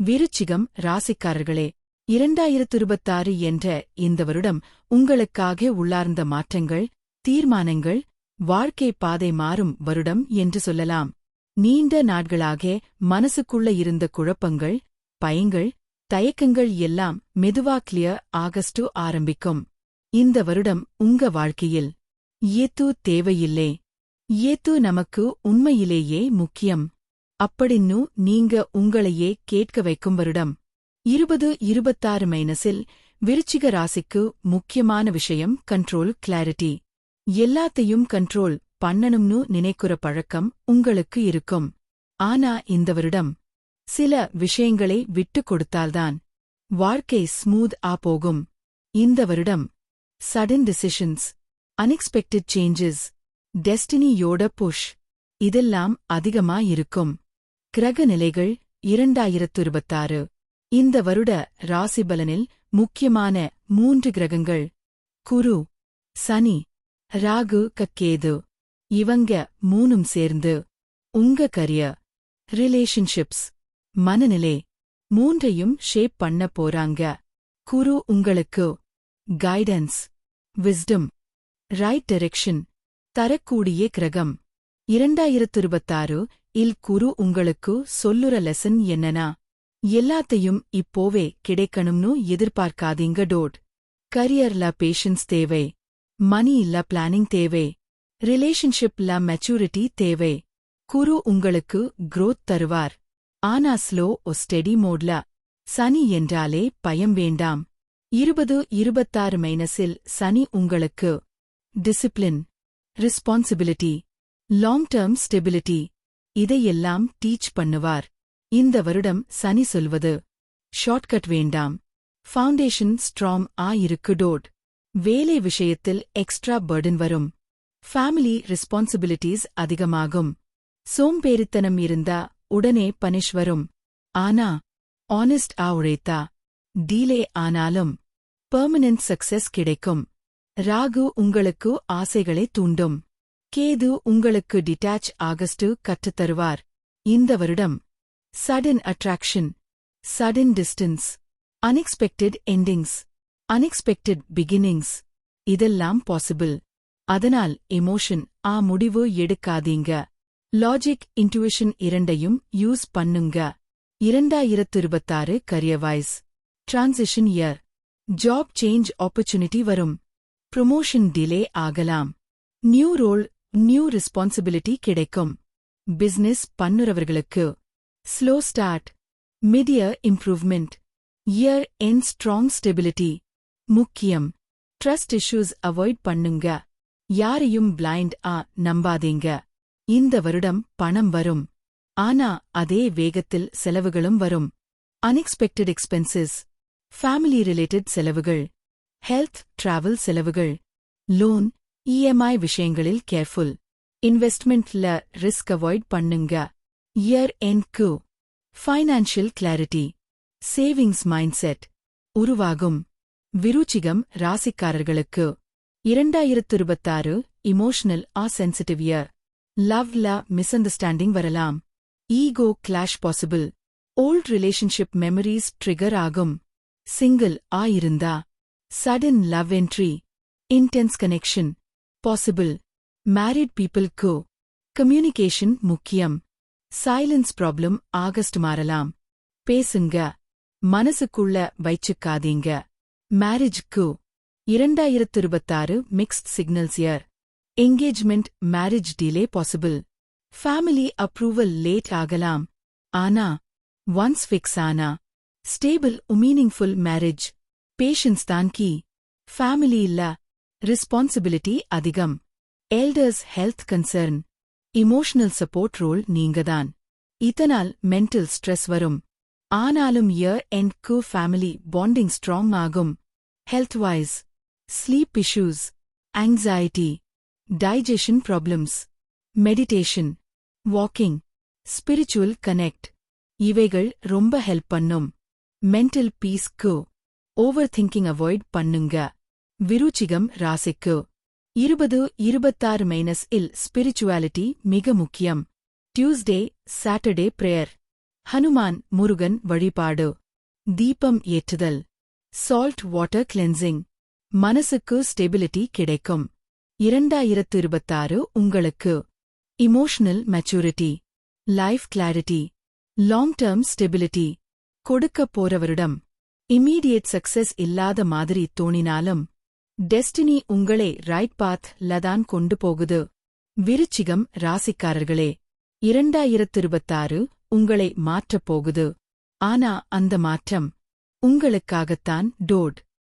விருச்சிகம் ராசிக்காரர்களே இரண்டாயிரத்து இருபத்தாறு என்ற இந்த வருடம் உங்களுக்காக உள்ளார்ந்த மாற்றங்கள் தீர்மானங்கள் வாழ்க்கை பாதை மாறும் வருடம் என்று சொல்லலாம். நீண்ட நாட்களாக மனசுக்குள்ள இருந்த குழப்பங்கள் பயங்கள் தயக்கங்கள் எல்லாம் மெதுவா கிளியர் ஆகஸ்டு ஆரம்பிக்கும். இந்த வருடம் உங்க வாழ்க்கையில் ஏத்து தேவையில்லே. ஏத்து நமக்கு உண்மையிலேயே முக்கியம். அப்படின்னு நீங்க உங்களையே கேட்க வைக்கும் வருடம். இருபது இருபத்தாறு மைனஸில் விருச்சிக ராசிக்கு முக்கியமான விஷயம் கண்ட்ரோல் கிளாரிட்டி எல்லாத்தையும் கண்ட்ரோல் பண்ணணும்னு நினைக்கிற பழக்கம் உங்களுக்கு இருக்கும். ஆனா இந்த வருடம் சில விஷயங்களை விட்டுக் கொடுத்தால்தான் வாழ்க்கை ஸ்மூத் ஆ போகும். இந்த வருடம் சடன் டிசிஷன்ஸ் அன்எக்ஸ்பெக்டட் சேஞ்சஸ் டெஸ்டினியோட புஷ் இதெல்லாம் அதிகமா இருக்கும். கிரக நிலைகள் இரண்டாயிரத்து இருபத்தாறு இந்த வருட ராசிபலனில் முக்கியமான மூன்று கிரகங்கள் குரு சனி ராகு கக்கேது. இவங்க மூணும் சேர்ந்து உங்க கரியர் ரிலேஷன்ஷிப்ஸ் மனநிலை மூன்றையும் ஷேப் பண்ண போறாங்க. குரு உங்களுக்கு கைடன்ஸ் விஸ்டம் ரைட் டைரக்ஷன் தரக்கூடிய கிரகம். இரண்டாயிரத்து இருபத்தாறு இல் குரு உங்களுக்கு சொல்லுற லெசன் என்னனா? எல்லாத்தையும் இப்போவே கிடைக்கணும்னு எதிர்பார்க்காதீங்க டோட். கரியர்ல பேஷன்ஸ் தேவை. மணி இல்ல பிளானிங் தேவை. ரிலேஷன்ஷிப்ல மெச்சூரிட்டி தேவை. குரு உங்களுக்கு க்ரோத் தருவார். ஆனா ஸ்லோ ஒ ஸ்டெடி மோட்ல. சனி என்றாலே பயம் வேண்டாம். இருபது இருபத்தாறு மைனஸில் சனி உங்களுக்கு discipline responsibility long term stability இதையெல்லாம் டீச் பண்ணுவார். இந்த வருடம் சனி சொல்வது ஷார்ட்கட் வேண்டாம். ஃபவுண்டேஷன் ஸ்ட்ராங் ஆ இருக்கு டோட் வேலை விஷயத்தில் எக்ஸ்ட்ரா பர்டன் வரும். ஃபேமிலி ரெஸ்பான்சிபிலிட்டிஸ் அதிகமாகும். சோம்பேறித்தனம் இருந்தா உடனே பனிஷ் வரும். ஆனா ஆனஸ்ட் ஆ உழைத்தா டீலே ஆனாலும் பெர்மனன்ட் சக்சஸ் கிடைக்கும். ராகு உங்களுக்கு ஆசைகளை தூண்டும். கேது உங்களுக்கு டிட்டாச் ஆகஸ்டு கற்றுத்தருவார் இந்த வருடம் sudden attraction sudden distance unexpected endings unexpected beginnings இதெல்லாம் பாசிபிள் அதனால் எமோஷன் ஆ முடிவு எடுக்காதீங்க. லாஜிக் இன்டுவிஷன் இரண்டையும் யூஸ் பண்ணுங்க. இரண்டாயிரத்து இருபத்தாறு career transition year job change opportunity வரும். ப்ரொமோஷன் டிலே ஆகலாம். நியூ ரோல் நியூ ரெஸ்பான்சிபிலிட்டி கிடைக்கும். Business பண்ணுறவர்களுக்கு. Slow start midyear improvement year end strong stability முக்கியம். ட்ரஸ்ட் இஷ்யூஸ் அவாய்ட் பண்ணுங்க. யாரையும் பிளைண்ட் ஆ நம்பாதீங்க. இந்த வருடம் பணம் வரும். ஆனா அதே வேகத்தில் செலவுகளும் வரும். அன்எக்ஸ்பெக்டட் எக்ஸ்பென்சஸ் ஃபேமிலி ரிலேட்டட் செலவுகள். ஹெல்த் டிராவல் செலவுகள். லோன் இஎம்ஐ விஷயங்களில் கேர்ஃபுல் இன்வெஸ்ட்மெண்ட்ல ரிஸ்க் அவாய்ட் பண்ணுங்க. இயர் என் கு financial clarity savings mind set உருவாகும். விருச்சிகம் ராசிக்காரர்களுக்கு. இரண்டாயிரத்து இருபத்தாறு இமோஷனல் ஆ சென்சிட்டிவ் இயர் லவ்ல மிஸ் அண்டர்ஸ்டாண்டிங் வரலாம். Ego clash possible old relationship memories trigger ஆகும். சிங்கிள் ஆ இருந்தா. Sudden love entry intense connection possible married பீப்புள்க்கு communication முக்கியம் சைலன்ஸ் ப்ராப்ளம் ஆகஸ்ட் மாறலாம் பேசுங்க மனசுக்குள்ள வைச்சுக்காதீங்க மேரேஜ்க்கு இரண்டாயிரத்து இருபத்தாறு mixed signals year engagement marriage delay possible family approval late ஆகலாம். ஆனா ஒன்ஸ் ஃபிக்ஸ் ஆனா. ஸ்டேபிள் மீனிங்ஃபுல் மேரேஜ் பேஷன்ஸ் தான் கீ. ஃபேமிலி இல்ல. ரெஸ்பான்சிபிலிட்டி அதிகம். Elders health concern emotional support role நீங்கதான். இதனால் மென்டல் ஸ்ட்ரெஸ் வரும். ஆனாலும் இயர் எண்ட் கு ஃபேமிலி பாண்டிங் ஸ்ட்ராங் ஆகும். Health wise sleep issues anxiety digestion problems meditation walking spiritual connect இவைகள் ரொம்ப ஹெல்ப் பண்ணும். மென்டல் பீஸ்க்கு ஓவர் திங்கிங் அவாய்ட் பண்ணுங்க. விருச்சிகம் ராசிக்கு. இருபது இருபத்தாறு மைனஸ் இல் ஸ்பிரிச்சுவாலிட்டி மிக முக்கியம். Tuesday Saturday prayer Hanuman Murugan வழிபாடு. தீபம் ஏற்றுதல். சால்ட் வாட்டர் கிளென்சிங் மனசுக்கு ஸ்டெபிலிட்டி கிடைக்கும். இரண்டாயிரத்து இருபத்தாறு உங்களுக்கு. Emotional maturity life clarity long term stability கொடுக்கப் போறவரிடம். இம்மீடியட் சக்சஸ் இல்லாத மாதிரி தோணினாலும் டெஸ்டினி உங்களை ரைட் பாத் லதான் கொண்டு போகுது. விருச்சிகம் ராசிக்காரர்களே இரண்டாயிரத்து இருபத்தாறு உங்களை மாற்றப் போகுது. ஆனா அந்த மாற்றம் உங்களுக்காகத்தான் டோட்.